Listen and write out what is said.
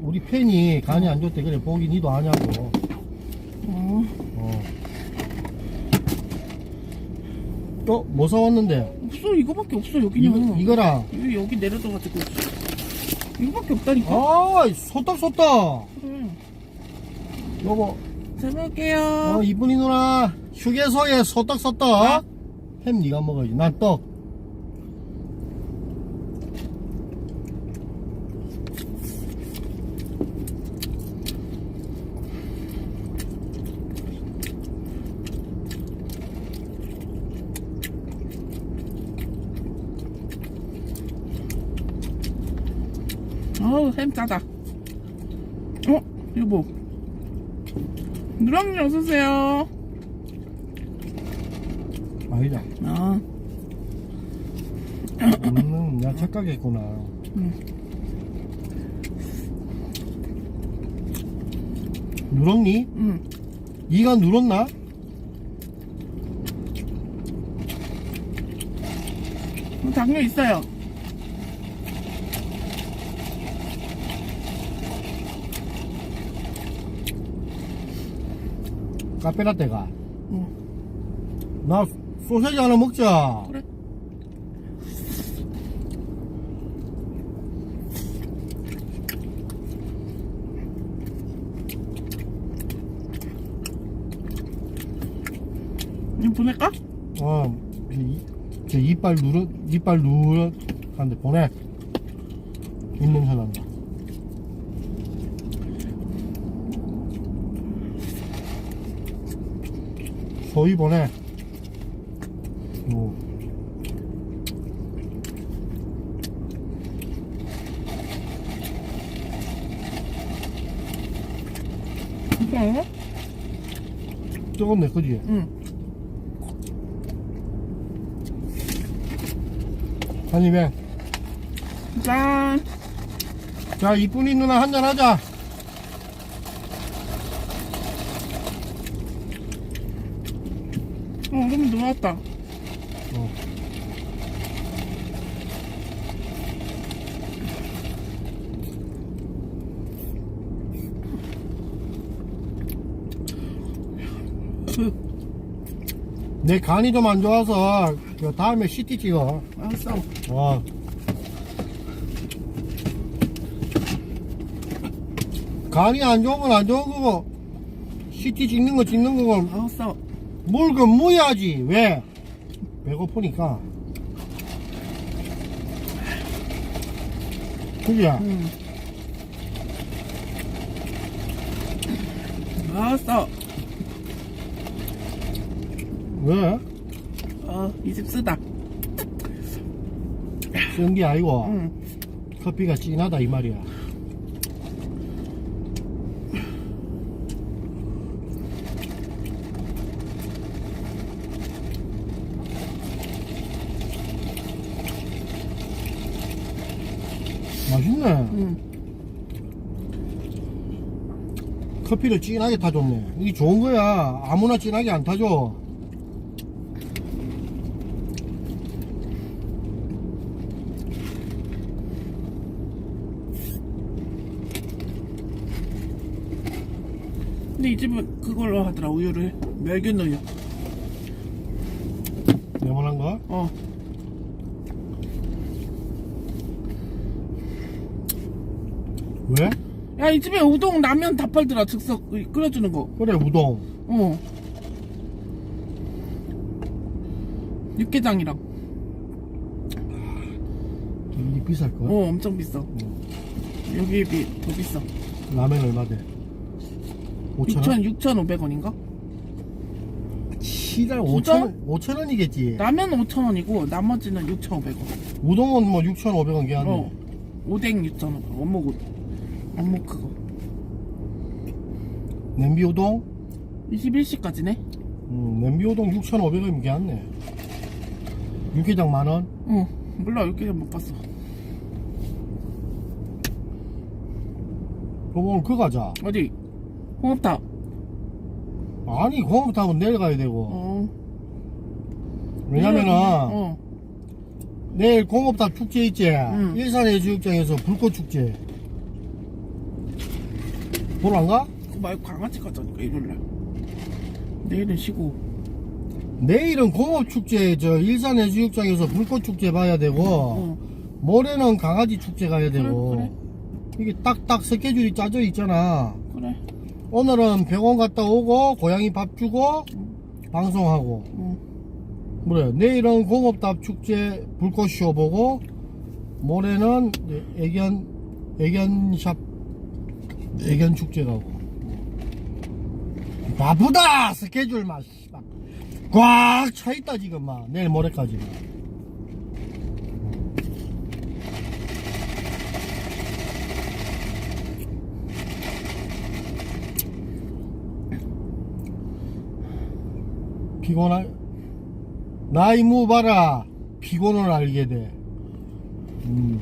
우리 팬이 간이 안 좋대 그래 보기 니도 아냐고 어, 어. 또, 뭐 사왔는데? 없어 이거밖에 없어 이거, 여기는 이거랑. 여기, 여기 내려둬가지고 이거밖에 없다니까 아, 소떡 소떡. 그래 요거, 잘 먹을게요 어, 이쁜이 누나, 휴게소에 소떡 소떡. 햄 니가 먹어야지. 난 떡. 어우 햄 짜다 어? 여보 누랑님 어서오세요 아니다. 아 음, 내가 착각했구나. 응. 누렀니? 응. 이가 누렀나? 당뇨 있어요 카페라떼가. 응. 나 소세지 하나 먹자. 그래 이거 보낼까? 어, 이, 저 이빨 누르, 이빨 누르, 한데 보내. 입냄새 난다. 소희 보내. 어, 어? 저건 내 거지? 응. 한 입에. 짠. 자, 이쁜이 누나 한잔 하자. 녹았다. 어. 내 간이 좀 안 좋아서 그 다음에 CT 찍어. 알았어. 와. 간이 안 좋은 건 안 좋은 거고 CT 찍는 거 찍는 거고 알았어. 뭘그 뭐야지 왜? 배고프니까. 그지? 응. 알았어. 왜? 어, 이 집 쓰다. 쓴 게 아니고 응. 커피가 진하다 이 말이야. 맛있네. 응. 커피를 진하게 타줬네. 이게 좋은 거야. 아무나 진하게 안 타줘. 근데 이 집은 그걸로 하더라, 우유를. 멸균 우유. 네모난 거? 어. 왜? 야, 이 집에 우동, 라면 다 팔더라, 즉석 끓여주는 거. 그래 우동. 어. 육개장이랑. 이 비쌀 거? 어, 엄청 비싸. 여기 비, 더 비싸. 라면 얼마 돼? 5천 원? 6천, 6,500원인가? 시달 진짜? 5천 원, 5천 원이겠지. 라면 5,000원이고, 나머지는 6,500원. 우동은 뭐 6,500원 개하네. 어. 오뎅 6,000원. 원목, 우- 원목 그거. 냄비 우동? 21시까지네? 음, 냄비 우동 6,500원 개하네. 육개장 만 원? 어. 몰라, 이렇게 못 봤어. 그럼 오늘 그거 가자. 어디? 홍합탑. 아니, 공업 타고 내려가야 되고. 어. 왜냐면은, 어. 내일 공업탑 축제 있지? 응. 일산 해수욕장에서 불꽃 축제. 보러 안 가? 그거 말고 강아지 가자니까 일요일날. 내일은 쉬고. 내일은 공업축제 저 일산 해수욕장에서 불꽃축제 봐야 되고 어. 모레는 강아지 축제 가야 되고. 그래, 이게 딱딱 스케줄이 짜져 있잖아. 그래. 오늘은 병원 갔다 오고 고양이 밥 주고 방송하고. 응. 그래 내일은 공업답 축제 불꽃쇼 보고 모레는 애견 애견샵 애견 축제 가고. 바쁘다! 스케줄 막꽉 차 있다 지금 막. 내일 모레까지 피곤할 나이 무 봐라. 피곤을 알게 돼. 음.